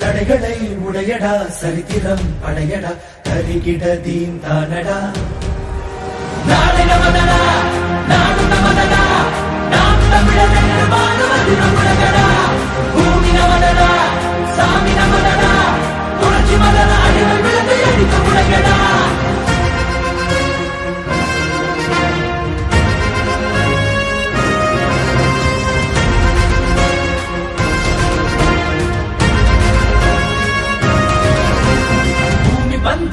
தடைகளை உடையடா சரித்திரம் படையடா கருகிட தீன் தானடா. நாடு நமதடா நாடு நமதடா நாம் தமிழர்.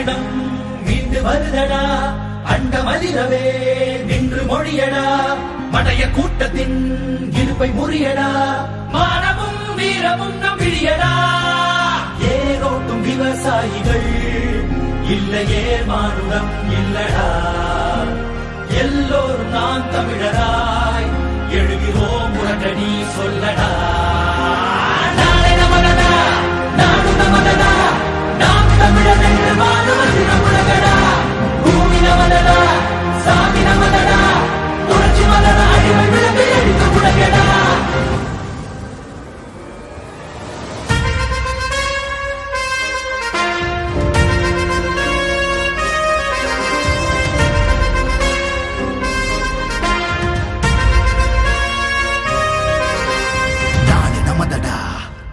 ஆண்ட மீண்டு வருதடா. அண்ட மலிரவே நின்று மொழியடா. மடைய கூட்டத்தின் இருப்பை முறியடா. மானமும் வீரமும் நம் விழியடா ஏரோட்டும் விவசாயிகள் இல்லையே மானுடம் இல்லடா. எல்லோரும் நான் தமிழராய் எழுகிறோம் உடனடி சொல்லடா.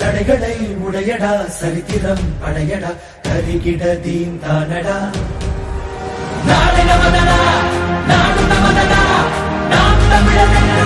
தடைகளை உடையடா சரித்திரம் படையடா கருகிட தீன் தானடா. நாடு நமதடா, நாடு நமதடா, நாம் தமிழர் என்று